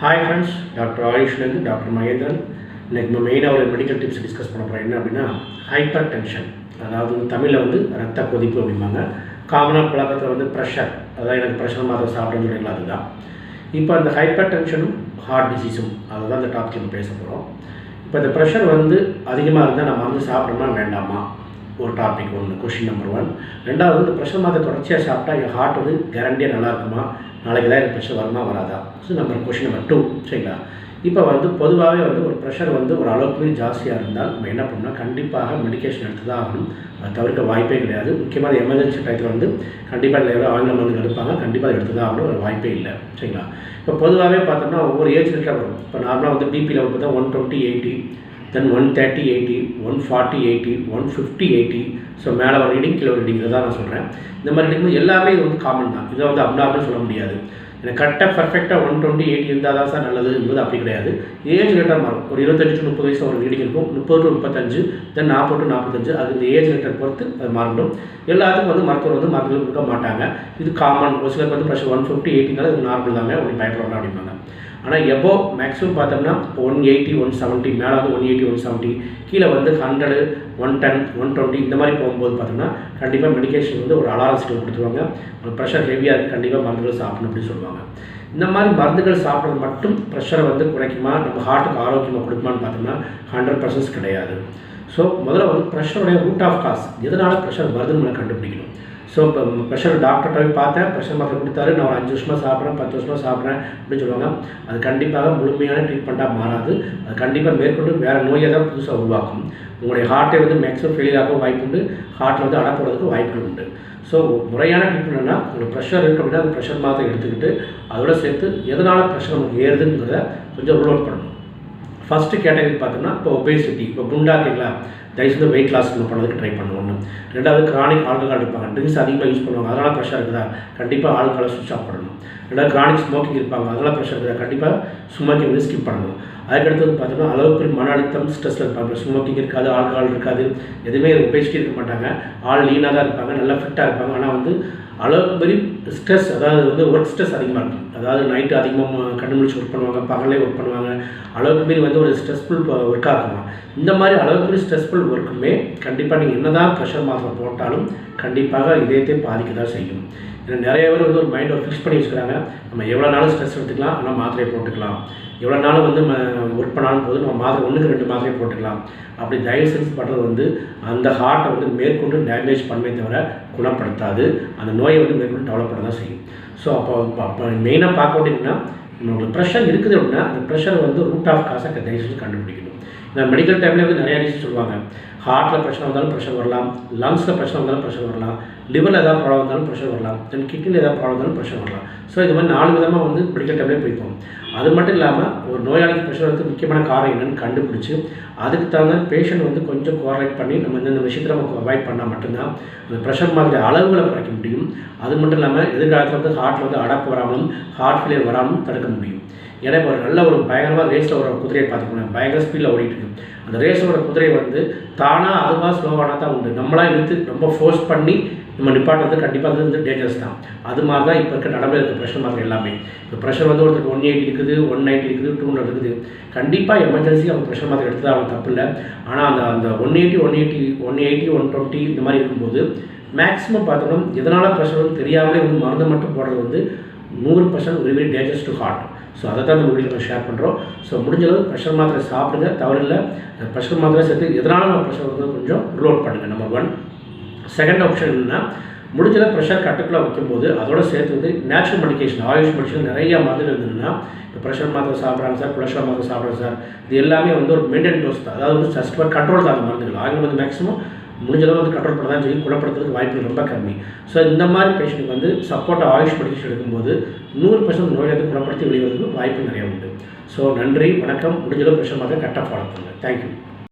Hi friends doctor ஆயுஷ்லேருந்து doctor Mahendran இன்னைக்கு நம்ம மெயினாக ஒரு மெடிக்கல் டிப்ஸ் டிஸ்கஸ் பண்ண போகிறோம் என்ன அப்படின்னா ஹைப்பர் டென்ஷன் அதாவது தமிழில் வந்து ரத்த கொதிப்பு அப்படிம்பாங்க. காமனாக பழக்கத்தில் வந்து ப்ரெஷர் அதாவது எனக்கு ப்ரெஷர் மாத்திரை சாப்பிட்றேன்னு சொல்லிங்களா அதுதான். இப்போ அந்த ஹைப்பர் டென்ஷனும் ஹார்ட் டிசீஸும் அதை தான் டாபிக் நம்ம பேச போகிறோம் இப்போ இந்த ப்ரெஷர் வந்து அதிகமாக இருந்தால் நம்ம வந்து சாப்பிட்றோமா வேண்டாமா? ஒரு டாபிக் ஒன்று கொஷின் நம்பர் ஒன் ரெண்டாவது இந்த ப்ரெஷர் மாத்திரை தொடர்ச்சியாக சாப்பிட்டா என் ஹார்ட் வந்து கேரண்டியாக நல்லா இருக்குமா? நாளைக்கு தான் எனக்கு ப்ரெஷர் வருமா வராதா? So number question number two சரிங்களா? இப்போ வந்து பொதுவாகவே வந்து ஒரு ப்ரெஷர் வந்து ஒரு அளவுக்கு ஜாஸ்தியாக இருந்தால் நம்ம என்ன பண்ணால் கண்டிப்பாக மெடிகேஷன் எடுத்து தான் ஆகணும். அது தவிர்க்க வாய்ப்பே கிடையாது. முக்கியமாக எமர்ஜென்சி டயத்தில் வந்து கண்டிப்பாக இல்லை எவ்வளோ ஆங்கில மருந்து எடுப்பாங்க. கண்டிப்பாக எடுத்து தான் ஆகணும். ஒரு வாய்ப்பே இல்லை. சரிங்களா? இப்போ பொதுவாகவே பார்த்தோம்னா ஒவ்வொரு ஏஜ் லிட்டர் வரும். இப்போ நார்மலாக வந்து பிபி லெவல் பார்த்தா one twenty eighty then one thirty eighty one forty eighty one fifty eighty so மேலே ஒரு ரீடிங் கீழே ஒரு ரீடிங் இதை தான் நான் சொல்கிறேன் இந்த மாதிரி ரீடிங் எல்லாமே இது வந்து காமன் தான். இதை வந்து அப்னார்மல் சொல்ல முடியாது. எனக்கு கரெக்டாக பர்ஃபெக்டாக ஒன் டுவெண்ட்டி எயிட்டி இருந்தால் தான் சார் நல்லது என்பது அப்படி கிடையாது. ஏஜ் லெட்டர் மாறும். ஒரு இருபத்தஞ்சு டு முப்பது வயசு ஒரு ரீடிங் இருக்கும். முப்பது டு முப்பத்தஞ்சு தென் நாற்பது டு நாற்பத்தஞ்சு அது இந்த ஏஜ் லெட்டர் பொறுத்து அது மாறிடும் எல்லாத்துக்கும் வந்து மருத்துவர் வந்து மருந்து கொடுக்க மாட்டாங்க. இது காமன் ஒரு சிலருக்கு வந்து ப்ரெஷர் ஒன் ஃபிஃப்டி எயிட்டினால இது நார்மல் தாங்க. ஒன்று பயப்படலாம் அப்படிம்பாங்க. ஆனால் எபோ மேக்ஸிமம் பார்த்தோம்னா ஒன் எயிட்டி ஒன் செவன்ட்டி மேலே வந்து ஒன் எயிட்டி ஒன் செவன்ட்டி கீழே வந்து hundred one ten one twenty இந்த மாதிரி போகும்போது பார்த்தோம்னா கண்டிப்பாக மெடிகேஷன் வந்து ஒரு அலாரம் சிஸ்டம் கொடுத்துருவாங்க. ஒரு ப்ரெஷர் ஹெவியாக இருக்குது கண்டிப்பாக மருந்துகள் சாப்பிடணும் அப்படின்னு சொல்லுவாங்க. இந்த மாதிரி மருந்துகள் சாப்பிட்றது மட்டும் ப்ரெஷரை வந்து குறைக்குமா? நம்ம ஹார்ட்டுக்கு ஆரோக்கியமாக கொடுக்குமான்னு பார்த்தோம்னா ஹண்ட்ரட் பர்சன்ட் கிடையாது. ஸோ முதல்ல வந்து ப்ரெஷருடைய ரூட் ஆஃப் காஸ் எதனால் ப்ரெஷர் வருதுன்னு நம்ம கண்டுபிடிக்கணும்? ஸோ இப்போ ப்ரெஷர் டாக்டர்கிட்ட போய் பார்த்தேன். ப்ரெஷர் மாத்திரை கொடுத்தாரு. நான் ஒரு அஞ்சு வருஷமாக சாப்பிட்றேன் பத்து வருஷமாக சாப்பிட்றேன் அப்படின்னு சொல்லுவாங்க. அது கண்டிப்பாக முழுமையான ட்ரீட்மெண்ட்டாக மாறாது. அது கண்டிப்பாக மேற்கொண்டு வேறு நோயை தான் புதுசாக உருவாக்கும். உங்களுடைய ஹார்ட்டை வந்து மேக்ஸிமம் ஃபெயிலியர் ஆக வாய்ப்பு உண்டு. ஹார்ட்டில் வந்து அடப்படுறதுக்கு வாய்ப்புகள் உண்டு. ஸோ முறையான ட்ரீட்மெண்ட்னா உங்களுக்கு ப்ரெஷர் இருக்குது அப்படின்னா அந்த ப்ரெஷர் மாத்திரை எடுத்துக்கிட்டு அதோட சேர்த்து எதனால் ப்ரெஷர் நமக்கு ஏறுதுங்கிறத கொஞ்சம் ரூல் அவுட் பண்ணணும். ஃபஸ்ட்டு கேட்டகரி பார்த்தோம்னா இப்போ ஒபேசிட்டி இப்போ குண்டா இருக்கீங்களா தயவுசெய்து வெயிட் லாஸ் பண்ணுறதுக்கு ட்ரை பண்ணுவோம் ரெண்டாவது கிரானிக் ஆல்கஹால் இருப்பாங்க. ட்ரிங்க்ஸ் அதிகமாக யூஸ் பண்ணுவாங்க. அதனால் ப்ரெஷர் இருக்குதா? கண்டிப்பாக ஆல்கஹாலை சுவிச் ஆஃப் பண்ணணும். ரெண்டாவது கிரானிக் ஸ்மோக்கிங் இருப்பாங்க. அதனால் ப்ரெஷர் இருக்குதா? கண்டிப்பாக ஸ்மோக்கிங் வந்து ஸ்கிப் பண்ணணும். அதுக்கடுத்தது பார்த்தோம்னா அளவுக்கு மன அழுத்தம் ஸ்ட்ரெஸ்ஸில் இருப்பாங்க ஸ்மோக்கிங் இருக்காது ஆல்கஹால் இருக்காது. எதுவுமே ஒபேசிட்டி இருக்க மாட்டாங்க. ஆள் லீனாக தான் இருப்பாங்க. நல்லா ஃபிட்டாக இருப்பாங்க. ஆனால் வந்து அளவுக்கு மாரி ஸ்ட்ரெஸ் அதாவது வந்து ஒர்க் ஸ்ட்ரெஸ் அதிகமாக இருக்கும் அதாவது நைட்டு அதிகமாக கண்டு முடிச்சு ஒர்க் பண்ணுவாங்க பகலே ஒர்க் பண்ணுவாங்க. அளவுக்கு மாரி வந்து ஒரு ஸ்ட்ரெஸ்ஃபுல் ஒர்க்காக இருக்குமா இந்த மாதிரி அளவுக்கு மாரி ஸ்ட்ரெஸ்ஃபுல் ஒர்க்குமே கண்டிப்பாக நீங்கள் என்ன தான் ப்ரெஷர் மாத்திரை போட்டாலும் கண்டிப்பாக இதயத்தை பாதிக்க தான் செய்யும். நிறைய பேர் வந்து ஒரு மைண்டை ஃபிக்ஸ் பண்ணி வச்சுக்கிறாங்க. நம்ம எவ்வளோ நாளும் ஸ்ட்ரெஸ் எடுத்துக்கலாம் ஆனால் மாத்திரையை போட்டுக்கலாம். எவ்வளோ நாளும் வந்து ஒர்க் பண்ணாலும் போது நம்ம மாத்திரை ஒன்றுக்கு ரெண்டு மாத்திரையை போட்டுக்கலாம். அப்படி தயவு செஞ்சு பண்ணுறது வந்து அந்த ஹார்ட்டை வந்து மேற்கொண்டு டேமேஜ் பண்ணவே தவிர குணப்படுத்தாது. அந்த நோயை வந்து மேற்கொண்டு டெவலப் பண்ண தான் செய்யும். ஸோ அப்போ அப்போ மெயினாக பார்க்க வேண்டியதுன்னா உங்களுக்கு ப்ரெஷர் இருக்குது அப்படின்னா அந்த ப்ரெஷரை வந்து ரூட் ஆஃப் காசை தயவு செஞ்சு கண்டுபிடிக்கணும். இந்த மெடிக்கல் டைமில் வந்து நிறைய ரீசன் சொல்லுவாங்க. ஹார்ட்டில் பிரச்சனை வந்தாலும் ப்ரெஷர் வரலாம் லங்ஸில் பிரச்சனை வந்தாலும் ப்ரெஷர் வரலாம் லிவரில் ஏதாவது ப்ராப்ளம் வந்தாலும் ப்ரெஷர் வரலாம் தென் கிட்னியில் ஏதாவது ப்ராப்ளம் வந்தாலும் ப்ரெஷர் வரலாம். ஸோ இது மாதிரி நாலு விதமாக வந்து மெடிக்கல் டேப்லேட் பிடிப்போம் அது மட்டும் இல்லாமல் ஒரு நோயாளிக்கு ப்ரெஷர் வந்து முக்கியமான காரணம் என்னென்னு கண்டுபிடிச்சி அதுக்கு தகுந்த பேஷண்ட் வந்து கொஞ்சம் கோஆர்டினேட் பண்ணி நம்ம இந்த விஷயத்தை நம்ம அவாய்ட் பண்ணால் மட்டும்தான் அந்த ப்ரெஷர் மாதிரி அளவுகளை குறைக்க முடியும். அது மட்டும் இல்லாமல் எதிர்காலத்தில் வந்து ஹார்ட்டில் வந்து அடப்பு வராமலும் ஹார்ட் ஃபெயிலியர் வராமலும் தடுக்க முடியும். ஏன்னா இப்போ ஒரு நல்ல ஒரு பயங்கரமாக ரேஸில் ஒரு குதிரையை பார்த்துக்கணும் பயங்கர ஸ்பீடில் ஓடிட்டு இருக்கு. அந்த ரேஸோட குதிரை வந்து தானாக அதுவாக ஸ்லோவானால் தான் உண்டு. நம்மளாக இழுத்து ரொம்ப ஃபோர்ஸ் பண்ணி நம்ம நிப்பாட்டு வந்து கண்டிப்பாக அது வந்து டேஞ்சரஸ் தான். அது மாதிரி தான் இப்போ இருக்க நடைமுறை இருக்க ப்ரெஷர் மாதிரி எல்லாமே. இப்போ ப்ரெஷர் வந்து ஒருத்தருக்கு ஒன் எயிட்டி இருக்குது ஒன் நைன்ட்டி இருக்குது டூ ஹண்ட்ரட் இருக்குது. கண்டிப்பாக எமர்ஜென்சி அவங்க ப்ரெஷர் மாதிரி எடுத்து அவங்க தப்பு இல்லை. ஆனால் அந்த அந்த one eighty one eighty one eighty one twenty இந்த மாதிரி இருக்கும்போது மேக்ஸிமம் பார்த்தோம்னா எதனால் ப்ரெஷர் வந்து தெரியாமலே வந்து மருந்து மட்டும் போடுறது வந்து நூறு percent very very dangerous to heart so அதை தான் நம்ம வீடியோ ஷேர் பண்ணுறோம் ஸோ முடிஞ்ச அளவு ப்ரெஷர் மாத்திரை சாப்பிடுங்க. தவறில்லை. ப்ரெஷர் மாத்திரை சேர்த்து எதனால் நம்ம ப்ரெஷர் வந்து கொஞ்சம் ரோல் பண்ணுங்கள் நம்பர் ஒன் செகண்ட் ஆப்ஷன் என்னென்னா முடிஞ்சதை ப்ரெஷர் கட்டுக்குள்ளே வைக்கும்போது அதோட சேர்த்து வந்து நேச்சுரல் மெடிக்கேஷன் ஆயுஷ் மெடிக்கேஷன் நிறைய மாதிரி இருந்ததுன்னா இப்போ ப்ரெஷர் மாத்திரை சாப்பிட்றாங்க சார் கொலஸ்ட்ரால் மாத்திரை சாப்பிட்றாங்க சார் இது எல்லாமே வந்து ஒரு மெயின்டைன் டோஸ் தான். அதாவது வந்து ஜஸ்ட் கண்ட்ரோல் தான் அந்த மருந்துகள். ஆங்கிலம் வந்து மேக்ஸிமம் முடிஞ்சளவு வந்து கண்ட்ரோல் பண்ண தான் செய்யும் குணப்படுத்துறதுக்கு வாய்ப்புகள் ரொம்ப கம்மி. ஸோ இந்த மாதிரி பேஷண்ட்டுக்கு வந்து சப்போர்ட் ஆயுஷ் மெடிக்கேஷன் எடுக்கும்போது நூறு பர்சன்ட் நோயிலிருந்து குணப்படுத்தி வெளிவரதுக்கு வாய்ப்பு நிறைய உண்டு. ஸோ நன்றி வணக்கம். முடிஞ்சளவு ப்ரெஷர் மாத்திரை கரெக்டாக ஃபாலோ பண்ணுங்கள் தேங்க்யூ